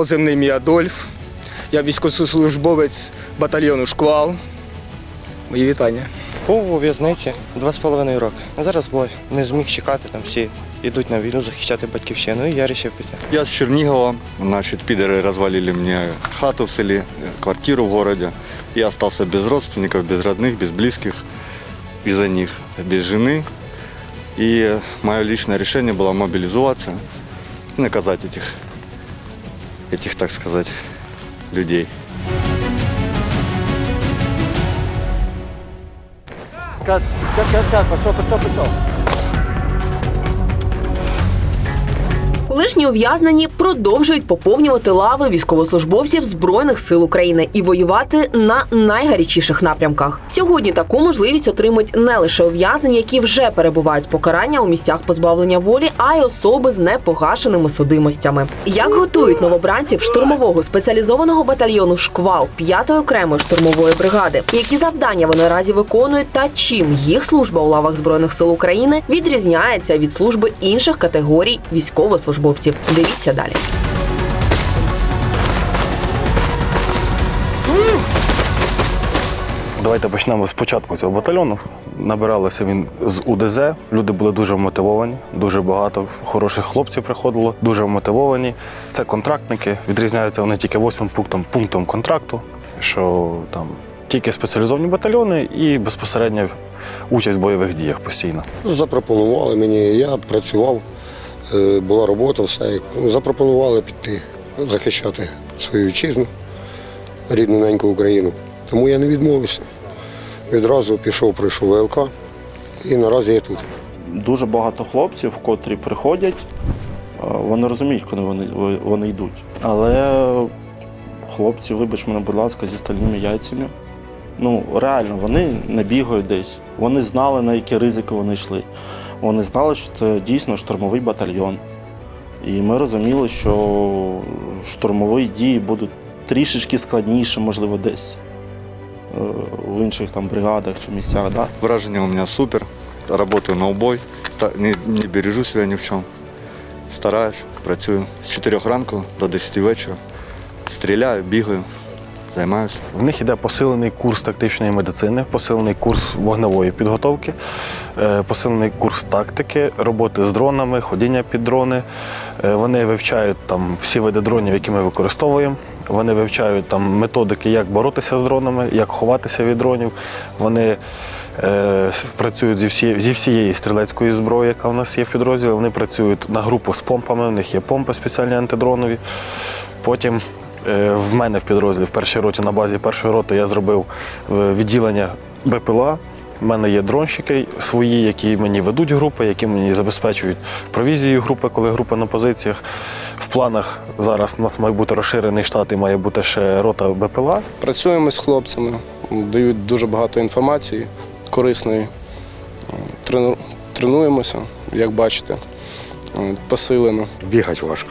позивний мій Адольф. Я військовослужбовець батальйону Шквал. Мої вітання. Був у в'язниці два з половиною роки. А зараз бой. Не зміг чекати, там всі йдуть на війну захищати батьківщину, і я вирішив піти. Я с Чернигова. Значит, пидоры развалили мне хату в селе, квартиру в городе. Я остался без родственников, без родных, без близких из-за них, без жены. И мое личное решение было мобилизоваться и наказать этих, этих, так сказать, людей. Как, как, как, как, пошел, пошел, пішов. Колишні ув'язнені продовжують поповнювати лави військовослужбовців збройних сил України і воювати на найгарячіших напрямках. Сьогодні таку можливість отримують не лише ув'язнені, які вже перебувають з покарання у місцях позбавлення волі, а й особи з непогашеними судимостями. Як готують новобранців штурмового спеціалізованого батальйону Шквал 5-ї окремої штурмової бригади, які завдання вони наразі виконують, та чим їх служба у лавах збройних сил України відрізняється від служби інших категорій військовослужбовців. Дивіться далі. Давайте почнемо з початку цього батальйону. Набиралося він з УДЗ. Люди були дуже мотивовані, дуже багато хороших хлопців приходило, дуже мотивовані. Це контрактники. Відрізняються вони тільки восьмим пунктом, пунктом контракту, що там тільки спеціалізовані батальйони і безпосередня участь в бойових діях постійно. Запропонували мені, я працював, була робота, все. Запропонували піти захищати свою вітчизну, рідну неньку Україну. Тому я не відмовився. Відразу пішов, пройшов ВЛК і наразі я тут. дуже багато хлопців, котрі приходять, е, вони розуміють, коли вони, вони йдуть. Але хлопці, вибач мене, будь ласка, зі стальними яйцями. Ну, реально, вони не бігають десь. Вони знали, на які ризики вони йшли. Вони знали, що це дійсно штурмовий батальйон. І ми розуміли, що штурмові дії будуть трішечки складніше, можливо, десь е, в інших там бригадах чи місцях. Да? Вражение у меня супер. Работаю на убой. Не, не бережу себя ни в чем. Стараюсь, працюю з 4 ранку до 10 вечора. Стріляю, бігаю, займаюся. В них іде посилений курс тактичної медицини, посилений курс вогневої підготовки, посилений курс тактики, роботи з дронами, ходіння під дрони. Е, Вони вивчають там всі види дронів, які ми використовуємо. Вони вивчають там методики, як боротися з дронами, як ховатися від дронів. Вони е, працюють зі всієї, зі всієї стрілецької зброї, яка в нас є в підрозділі. Вони працюють на групу з помпами, у них є помпи спеціальні антидронові. Потім е, в мене в підрозділі в першій роті на базі першої роти я зробив е, відділення БПЛА. У мене є дронщики свої, які мені ведуть групи, які мені забезпечують провізію групи, коли група на позиціях. В планах зараз у нас має бути розширений штат і має бути ще рота БПЛА. Працюємо з хлопцями, дають дуже багато інформації корисної. Трену- Тренуємося, як бачите, посилено. Бігати важко.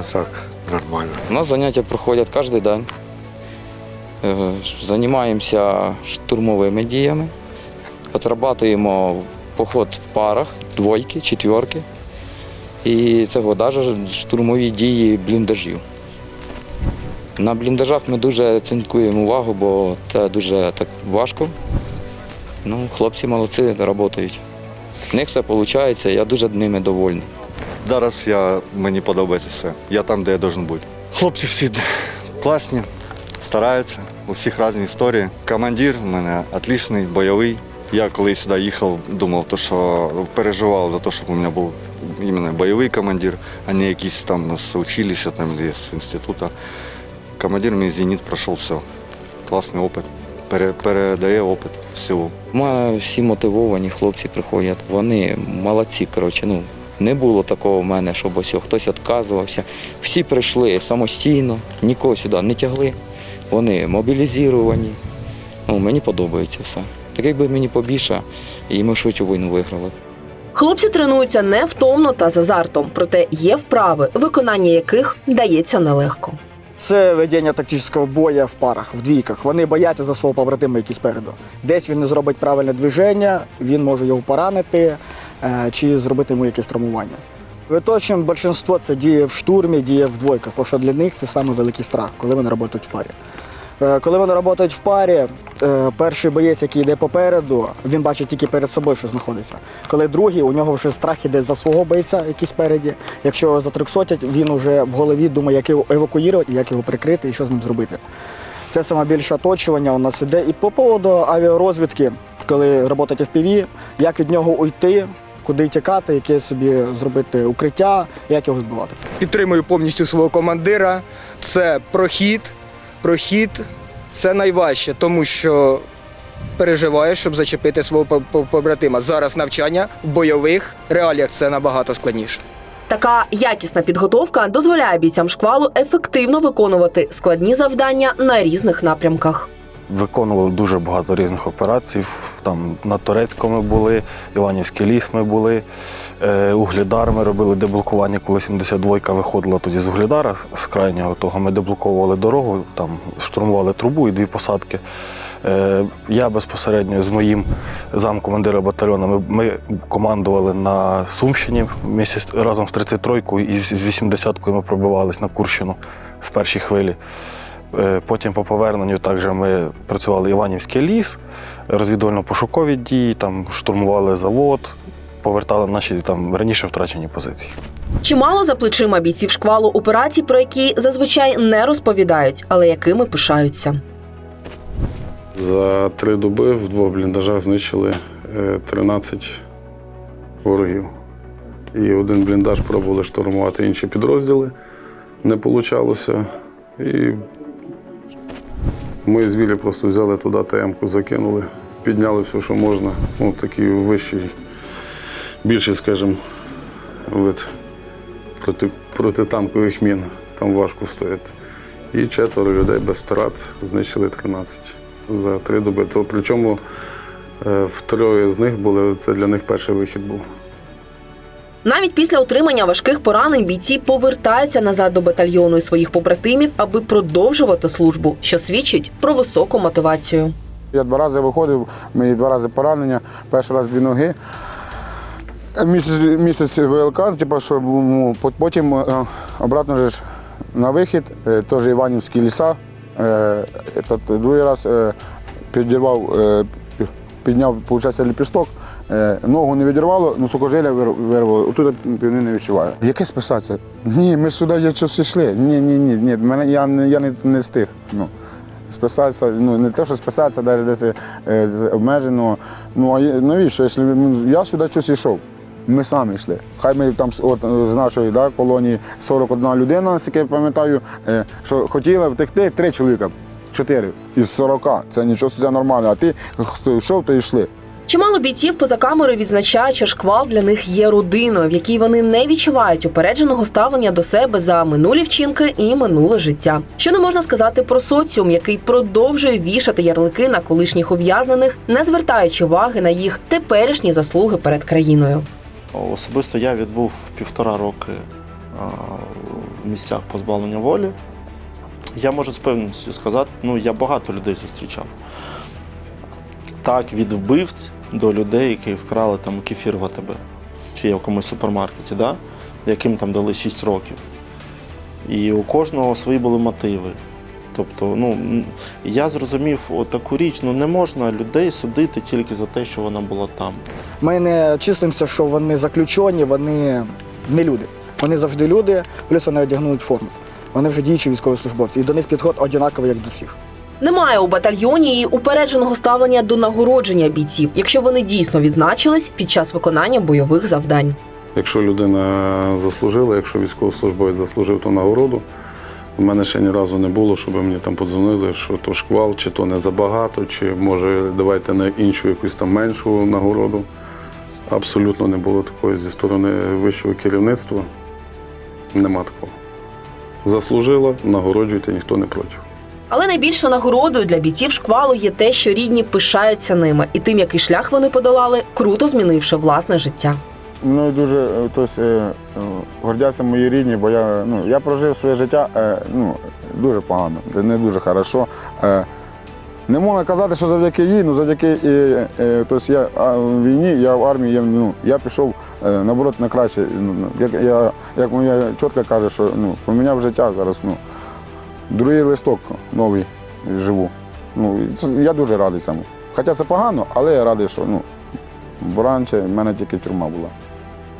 Отак, нормально. У нас заняття проходять кожен день. Е, Займаємося штурмовими діями, отрабатуємо поход в парах, двойки, четверки. І цього навіть штурмові дії бліндажів. На бліндажах ми дуже акцентуємо увагу, бо це дуже так важко. Ну, хлопці молодці, працюють. В них все виходить, я дуже ними довольний. Зараз я, мені подобається все. Я там, де я должен бути. Хлопці всі класні, стараються, у всіх різні історії. Командир у мене отличний, бойовий. Я коли сюди їхав, думав, то, що переживав за те, щоб у мене був іменно бойовий командир, а не якийсь там з училища там, або з інституту. Командир мій зеніт пройшов все. Класний опит. Передає опит всього. Мене всі мотивовані хлопці приходять. Вони молодці. Коротше, ну не було такого в мене, щоб ось хтось відказувався. Всі прийшли самостійно, нікого сюди не тягли. Вони мобілізовані. Ну, мені подобається все. Так якби мені побільше, і ми швидше війну виграли. Хлопці тренуються невтомно та з азартом, проте є вправи, виконання яких дається нелегко. Це ведення тактичного бою в парах, в двійках. Вони бояться за свого побратима, який спереду. Десь він не зробить правильне движення, він може його поранити е, чи зробити йому якесь травмування. Виточним більшинство це діє в штурмі, діє в двойках, бо що для них це саме великий страх, коли вони працюють в парі. Е, Коли вони працюють в парі, е, перший боєць, який йде попереду, він бачить тільки перед собою, що знаходиться. Коли другий, у нього вже страх іде за свого бойця, який спереді. Якщо його затриксотять, він вже в голові думає, як його евакуювати, як його прикрити і що з ним зробити. Це саме більше оточування у нас іде. І по поводу авіарозвідки, коли працюєте в FPV, як від нього уйти, куди тікати, яке собі зробити укриття, як його збивати. Підтримую повністю свого командира. Це прохід. Прохід це найважче, тому що переживаєш, щоб зачепити свого по- по- побратима. Зараз навчання в бойових реаліях це набагато складніше. Така якісна підготовка дозволяє бійцям шквалу ефективно виконувати складні завдання на різних напрямках. Виконували дуже багато різних операцій. Там на Турецькому були, Іванівський ліс ми були, е, Углідар ми робили деблокування, коли 72-ка виходила тоді з Углідара, з крайнього того. Ми деблоковували дорогу, там штурмували трубу і дві посадки. Е, Я безпосередньо з моїм замкомандира батальйону ми, ми командували на Сумщині місяць разом з 33-кою і з 80-кою ми пробивались на Курщину в першій хвилі. Е, Потім по поверненню також ми працювали Іванівський ліс, розвідувально-пошукові дії, там штурмували завод, повертали наші там раніше втрачені позиції. Чимало за плечима бійців шквалу операцій, про які зазвичай не розповідають, але якими пишаються. За три доби в двох бліндажах знищили е, 13 ворогів. І один бліндаж пробували штурмувати інші підрозділи. Не вийшло. І ми з Вілі просто взяли туди ТМ-ку, закинули, підняли все, що можна. Ну, такий вищий, більший, скажімо, вид проти, протитанкових мін. Там важко стояти. І четверо людей без втрат знищили 13 за три доби. То, причому е, в троє з них були, це для них перший вихід був. Навіть після отримання важких поранень бійці повертаються назад до батальйону і своїх побратимів, аби продовжувати службу, що свідчить про високу мотивацію. Я два рази виходив, мені два рази поранення, перший раз дві ноги. Місяць, місяць ВЛК, типу, що потім е, обратно ж на вихід, е, теж Іванівські ліса. Е, другий раз е, підірвав, е, підняв, виходить, ліпісток, ногу не відірвало, ну сукожилля вир- вирвало, отут півни не відчуваю. Яке списатися? Ні, ми сюди є щось йшли. Ні, ні, ні, ні, мене, я, не- я не, не встиг. Ну. Списатися, ну не те, що списатися, навіть десь е, обмежено. Ну а навіщо? Якщо я сюди щось йшов. Ми самі йшли. Хай ми там от, е, з нашої да, колонії 41 людина, наскільки я пам'ятаю, е, що хотіли втекти три чоловіка, чотири із 40. Це нічого це нормально. А ти хто йшов, то йшли. Чимало бійців поза камерою відзначають, що шквал для них є родиною, в якій вони не відчувають упередженого ставлення до себе за минулі вчинки і минуле життя. Що не можна сказати про соціум, який продовжує вішати ярлики на колишніх ув'язнених, не звертаючи уваги на їх теперішні заслуги перед країною. Особисто я відбув півтора роки в місцях позбавлення волі. Я можу з певністю сказати, ну я багато людей зустрічав. Так, від вбивць до людей, які вкрали там кефір в АТБ чи є в якомусь супермаркеті, да? яким там дали 6 років. І у кожного свої були мотиви. Тобто, ну я зрозумів таку річ, ну не можна людей судити тільки за те, що вона була там. Ми не числимося, що вони заключені, вони не люди. Вони завжди люди, плюс вони одягнуть форму. Вони вже діючі військовослужбовці, і до них підход однаковий, як до всіх. Немає у батальйоні і упередженого ставлення до нагородження бійців, якщо вони дійсно відзначились під час виконання бойових завдань. Якщо людина заслужила, якщо військовослужбовець заслужив ту нагороду, у мене ще ні разу не було, щоб мені там подзвонили, що то шквал, чи то не забагато, чи може давайте на іншу якусь там меншу нагороду. Абсолютно не було такої зі сторони вищого керівництва. Нема такого. Заслужила, нагороджуйте, ніхто не проти. Але найбільшою нагородою для бійців шквалу є те, що рідні пишаються ними і тим, який шлях вони подолали, круто змінивши власне життя. Мною дуже е, тобто, е, е, гордяться мої рідні, бо я, ну, я прожив своє життя ну, дуже погано, не дуже хорошо. Не можна казати, що завдяки їй, ну завдяки тобто я в війні, я в армії, я, ну, я пішов наоборот на краще. Ну, Як, я, як моя чітко каже, що ну, поміняв життя зараз. Ну, другий листок новий живу. Ну, я дуже радий цьому. Хоча це погано, але я радий, що ну, раніше в мене тільки тюрма була.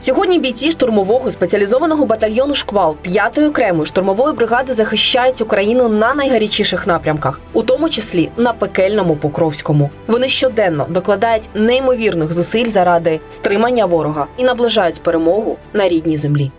Сьогодні бійці штурмового спеціалізованого батальйону Шквал 5-ї окремої штурмової бригади захищають Україну на найгарячіших напрямках, у тому числі на пекельному Покровському. Вони щоденно докладають неймовірних зусиль заради стримання ворога і наближають перемогу на рідній землі.